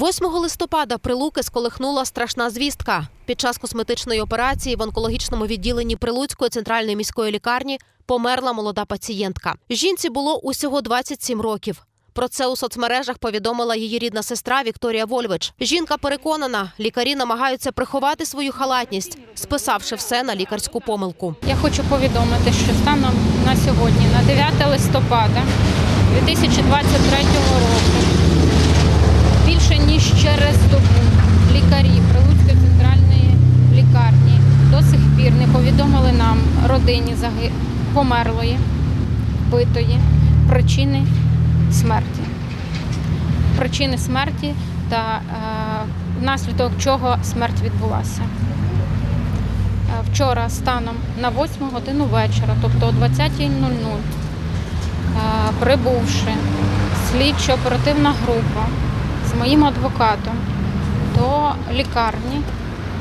8 листопада Прилуки сколихнула страшна звістка. Під час косметичної операції в онкологічному відділенні Прилуцької центральної міської лікарні померла молода пацієнтка. Жінці було усього 27 років. Про це у соцмережах повідомила її рідна сестра Вікторія Вольвич. Жінка переконана, лікарі намагаються приховати свою халатність, списавши все на лікарську помилку. Я хочу повідомити, що станом на сьогодні, на 9 листопада 2023 року, більше ніж через добу лікарі Прилуцької центральної лікарні до сих пір не повідомили нам родині померлої, вбитої причини смерті. Причини смерті та е, внаслідок чого смерть відбулася. Е, Вчора станом на 8 годину вечора, тобто о 20.00, е, прибувши слідчо-оперативна група з моїм адвокатом до лікарні,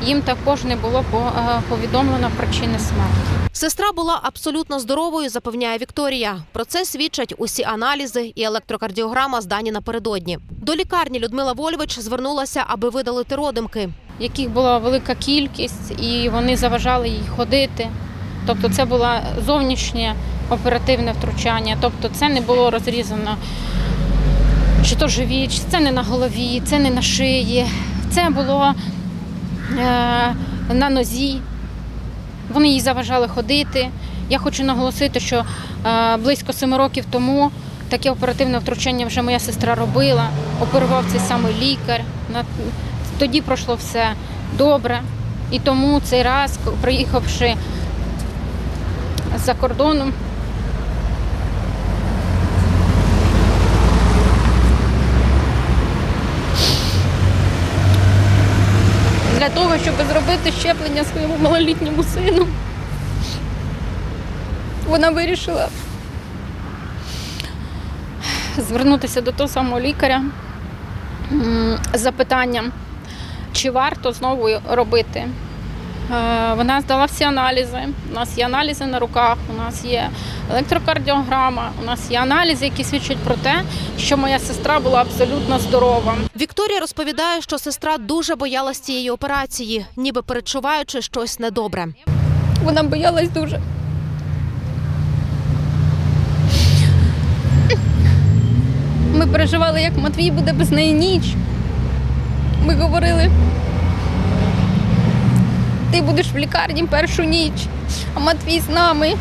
їм також не було е, повідомлено причини смерті. Сестра була абсолютно здоровою, запевняє Вікторія. Про це свідчать усі аналізи і електрокардіограма, здані напередодні. До лікарні Людмила Вольвич звернулася, аби видалити родимки. яких була велика кількість, і вони заважали їй ходити. Тобто це було зовнішнє оперативне втручання, тобто це не було розрізано чи то живі, чи це не на голові, це не на шиї, це було на нозі. Вони їй заважали ходити. Я хочу наголосити, що е, близько семи років тому таке оперативне втручання вже моя сестра робила. Оперував цей самий лікар. Тоді пройшло все добре. І тому цей раз, приїхавши за кордоном, для того, щоб зробити щеплення своєму малолітньому сину, вона вирішила звернутися до того самого лікаря з запитанням, чи варто знову робити. Е, Вона здала всі аналізи. У нас є аналізи на руках, у нас є електрокардіограма, у нас є аналізи, які свідчать про те, що моя сестра була абсолютно здорова. Вікторія розповідає, що сестра дуже боялась цієї операції, ніби перечуваючи щось недобре. Вона боялась дуже. Ми переживали, як Матвій буде без неї ніч. Ми говорили, ти будеш в лікарні першу ніч, а Матвій з нами.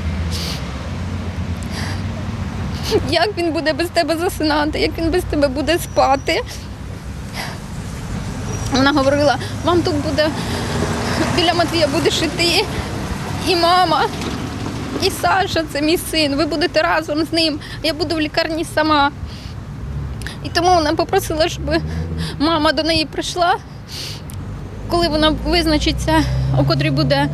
Як він буде без тебе засинати, як він без тебе буде спати? Вона говорила, вам тут буде біля Матвія будеш і ти, і мама, і Саша, це мій син. Ви будете разом з ним. Я буду в лікарні сама. І тому вона попросила, щоб мама до неї прийшла, коли вона визначиться, у котрій буде,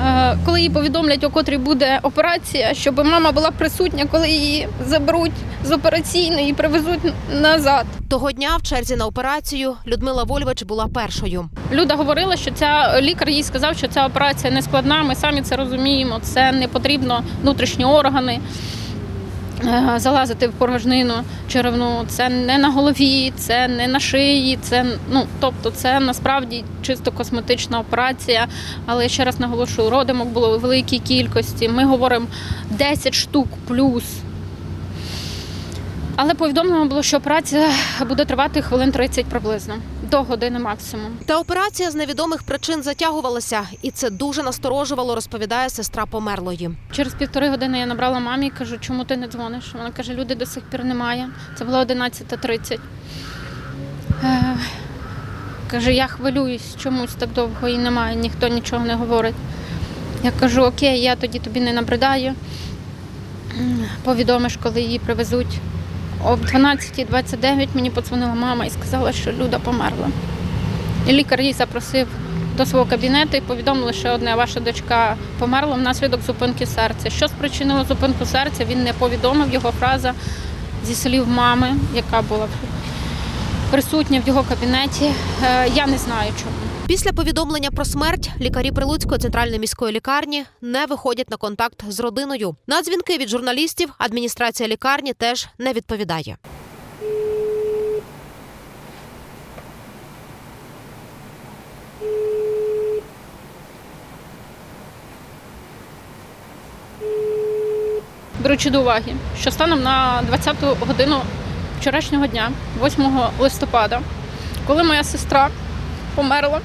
е, коли їй повідомлять, у котрій буде операція, щоб мама була присутня, коли її заберуть з операційної і привезуть назад. Того дня в черзі на операцію Людмила Вольвич була першою. Люда говорила, що ця лікар їй сказав, що ця операція не складна. Ми самі це розуміємо. Це не потрібно внутрішні органи. Е, Залазити в порожнину черевну, це не на голові, це не на шиї, це ну тобто це насправді чисто косметична операція. Але я ще раз наголошую, родимок було в великій кількості. Ми говоримо 10 штук плюс. Але повідомлено було, що операція буде тривати хвилин 30 приблизно, до години максимум. Та операція з невідомих причин затягувалася, і це дуже насторожувало, розповідає сестра померлої. Через півтори години я набрала мамі і кажу, чому ти не дзвониш? Вона каже, люди до сих пір немає. Це було 11.30. Е, каже, я хвилююсь, чомусь так довго і немає, ніхто нічого не говорить. Я кажу, окей, я тоді тобі не набридаю. Повідомиш, коли її привезуть. Об 12.29 мені подзвонила мама і сказала, що Люда померла. І лікар її запросив до свого кабінету і повідомили, що одна ваша дочка померла внаслідок зупинки серця. Що спричинило зупинку серця, він не повідомив. Його фраза зі слів мами, яка була присутня в його кабінеті. Е, я не знаю, чому. Після повідомлення про смерть лікарі Прилуцької центральної міської лікарні не виходять на контакт з родиною. На дзвінки від журналістів адміністрація лікарні теж не відповідає. Беручи до уваги, що станом на 20 годину вчорашнього дня, 8 листопада, коли моя сестра померла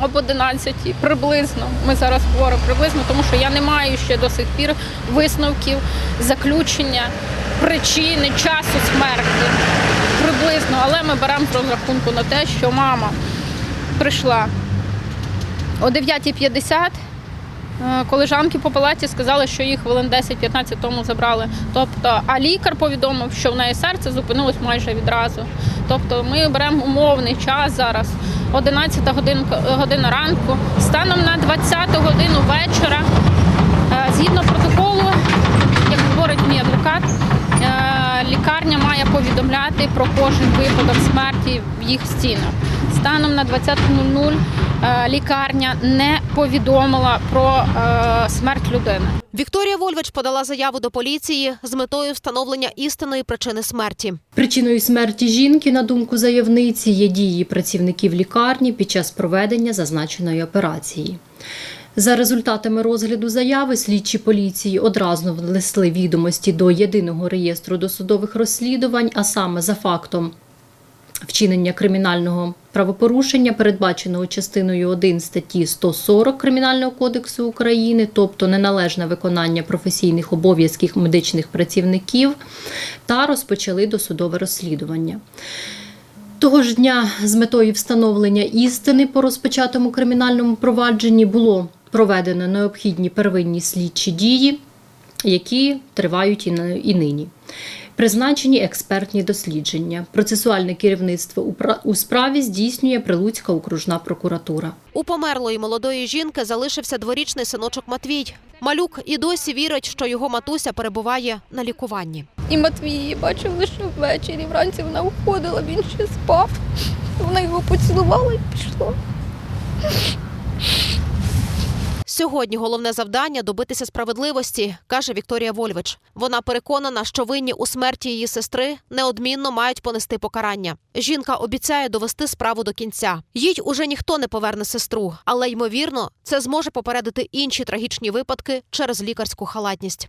об 11 приблизно, ми зараз говоримо приблизно, тому що я не маю ще до сих пір висновків, заключення, причини, часу смерті. Приблизно, але ми беремо з розрахунку на те, що мама прийшла о 9.50. Е, Колежанки по палаті сказали, що їх хвилин 10-15 тому забрали. Тобто, а лікар повідомив, що в неї серце зупинилось майже відразу. Тобто ми беремо умовний час зараз, 11 годинка, година ранку, станом на 20 годину вечора. Е, Згідно протоколу, як говорить мій адвокат, е, лікарня має повідомляти про кожен випадок смерті в їх стінах. Станом на 20.00 е, лікарня не повідомила про е, смерть людини. Вікторія Вольвич подала заяву до поліції з метою встановлення істинної причини смерті. Причиною смерті жінки, на думку заявниці, є дії працівників лікарні під час проведення зазначеної операції. За результатами розгляду заяви слідчі поліції одразу внесли відомості до єдиного реєстру досудових розслідувань, а саме за фактом вчинення кримінального правопорушення, передбаченого частиною 1 статті 140 Кримінального кодексу України, тобто неналежне виконання професійних обов'язків медичних працівників, та розпочали досудове розслідування. Того ж дня з метою встановлення істини по розпочатому кримінальному провадженні було проведено необхідні первинні слідчі дії, які тривають і на- і нині. Призначені експертні дослідження. Процесуальне керівництво у пра- у справі здійснює Прилуцька окружна прокуратура. У померлої молодої жінки залишився дворічний синочок Матвій. Малюк і досі вірить, що його матуся перебуває на лікуванні. І Матвій її бачив лише ввечері. Вранці вона входила, він ще спав. Вона його поцілувала і пішла. Сьогодні головне завдання добитися справедливості, каже Вікторія Вольвич. Вона переконана, що винні у смерті її сестри неодмінно мають понести покарання. Жінка обіцяє довести справу до кінця. Їй уже ніхто не поверне сестру, але ймовірно, це зможе попередити інші трагічні випадки через лікарську халатність.